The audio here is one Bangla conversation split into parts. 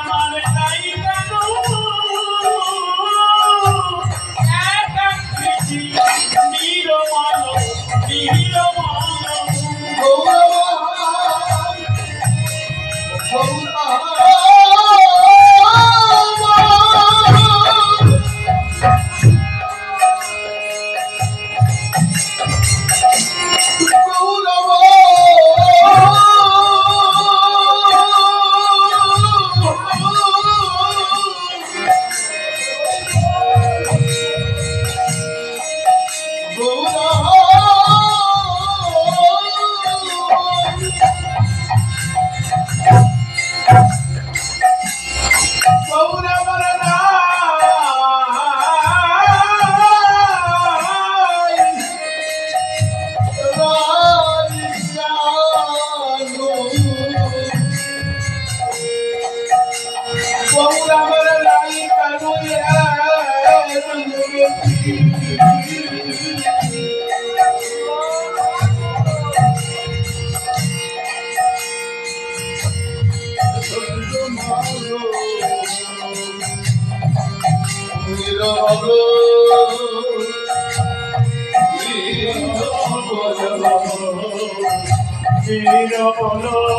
আমার নিরমল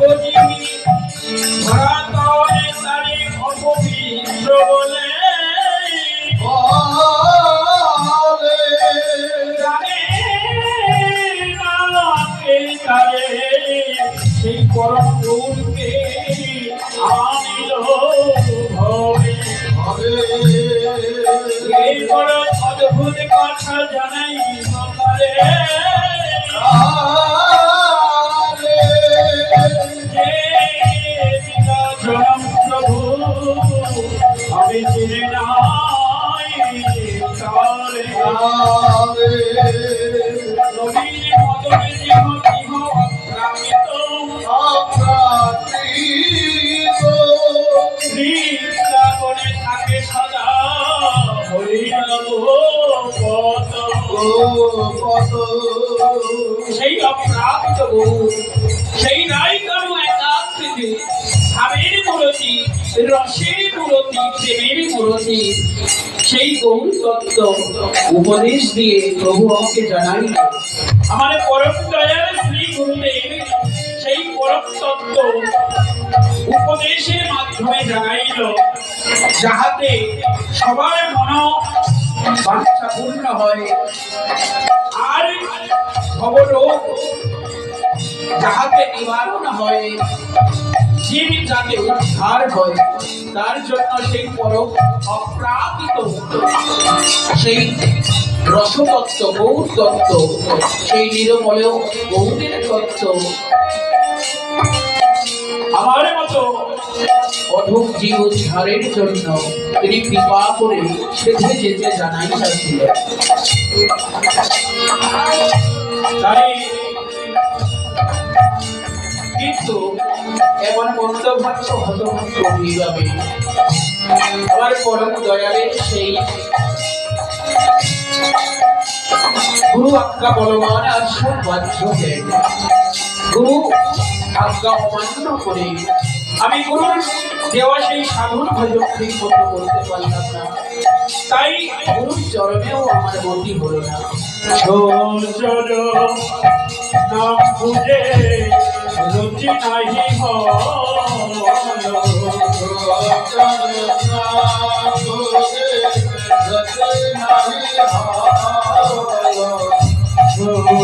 Bodi. সেই বহু সেই নাই কারও একাকৃতি। ভাবের মূরতি, রসের মূরতি, প্রেমের মূরতি। সেই গৌর তত্ত্ব উপদেশ দিয়ে প্রভু আমাকে জানাই আমার পরম দয়াল শ্রী গুরুদেব সেই পরম তত্ত্ব উপদেশের মাধ্যমে জানাইল, যাহাতে সবার মন বাচ্চা পূর্ণ হয়। আর ভবরোগ যাহাতে নিবারণ হয় তার জন্য সেই পরম সেই রসতত্ত্ব গৌর তত্ত্ব সেই নিরমল গৌরের তত্ত্ব। আমার মতো অধম জীব উদ্ধারের জন্য তিনি কৃপা করে সেধে যেতে জানাই চাচ্ছিলেন কিন্তু এমন মন্দভাগ্য হতভাগ্য হইবাবে আবার পরম দয়ালে সেই গুরু আজ্ঞা বলমান আর সব বাধ্য হয়ে গুরু আজ্ঞা অমান্য করে আমি গুরুর দেওয়া সেই সাধন ভজন ঠিক মতো করতে পারলাম না। তাই গুরুর চরণেও আমার গতি হলো না। নাহি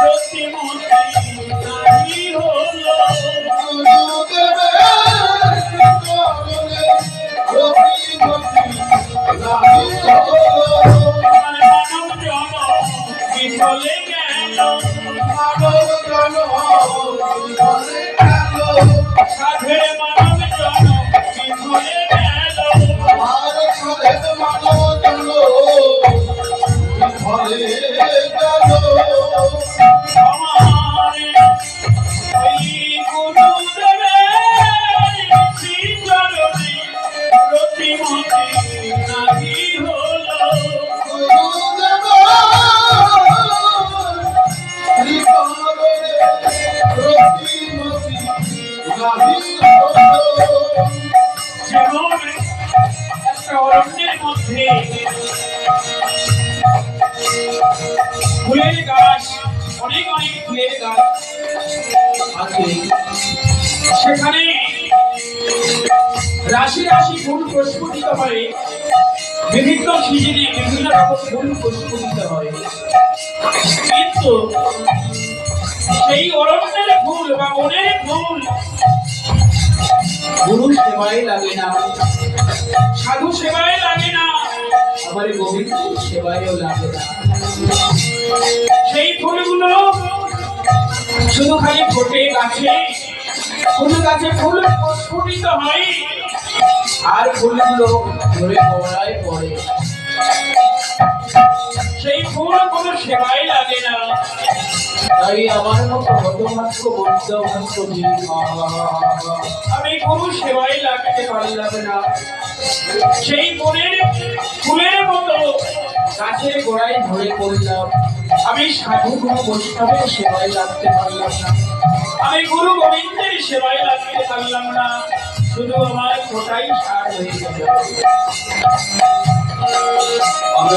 রুচি নাহি চলে বিভিন্ন সিজনে বিভিন্ন রকম প্রস্ফুটিত হয়। কিন্তু সেই অরণ্যের ফুল বা বনের ফুল গুরু সেবায় লাগে না। সাধু সেবায় লাগে না। আমার গোবিন্দ সেবায়ও লাগে না। সেই ফুলগুলো শুধু খালি ফোটে গাছে ফুল গাছে ফুল স্ফুটিত হয়। আর ফুলগুলো ধরে পড়ায় পড়ে। সেই ফুল কোনো সেবাই লাগে না। তাই আমার মতো হতমাত্র ভক্ত আমি কোনো সেবাই লাগতে পারলাম না। সেই বনের ফুলের মতো গাছের গোড়ায় ধরে পড়লাম। আমি সাধু গুরু বৈষ্ণবের সেবায় লাগতে পারলাম না। আমি গুরু গোবিন্দের সেবায় লাগতে পারলাম না। শুধু আমার কোটাই সার হয়ে গেল। আমি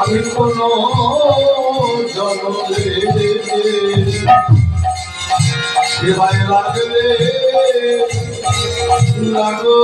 আমি কোন জনরে সেবায় লাগলে লাগো।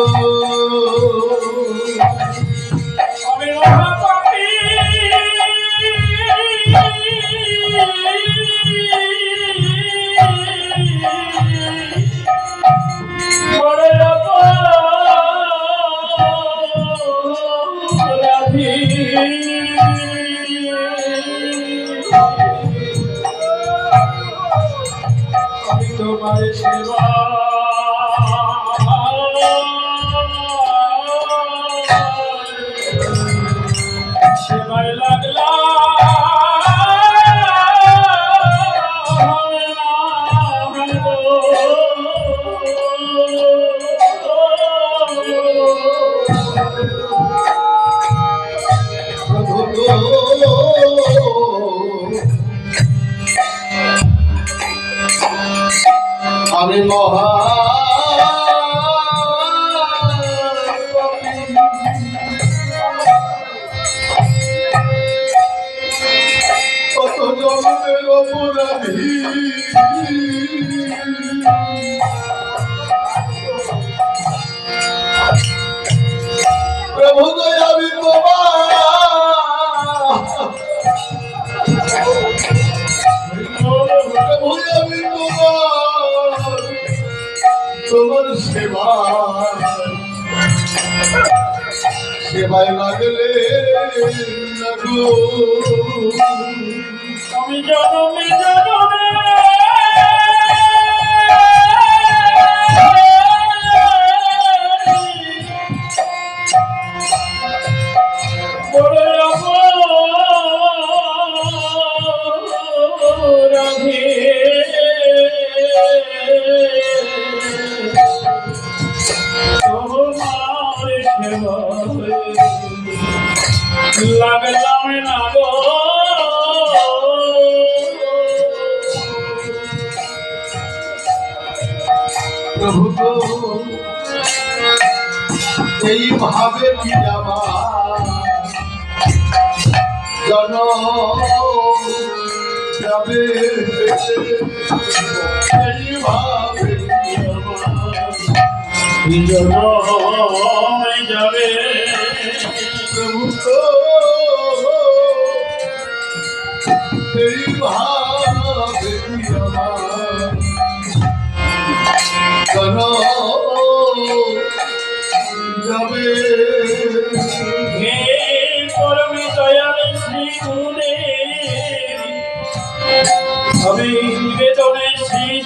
মহা কত জন্মের অপরাধী। সেবায় লাগলে লাগো। আমি জনমে জনমে বড় লাগলাম না গো। প্রভু এইভাবে কি যাবা জন যাবে এইভাবে কি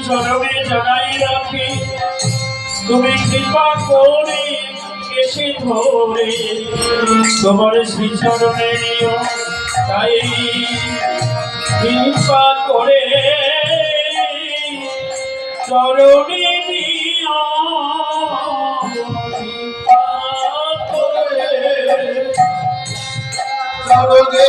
চরণে জানাই রাখি। তুমি কৃপা করে এসে ধরে। তোমার শ্রী চরণে নিও, তাই কৃপা করে। চরণে নিও, কৃপা করে। চরণে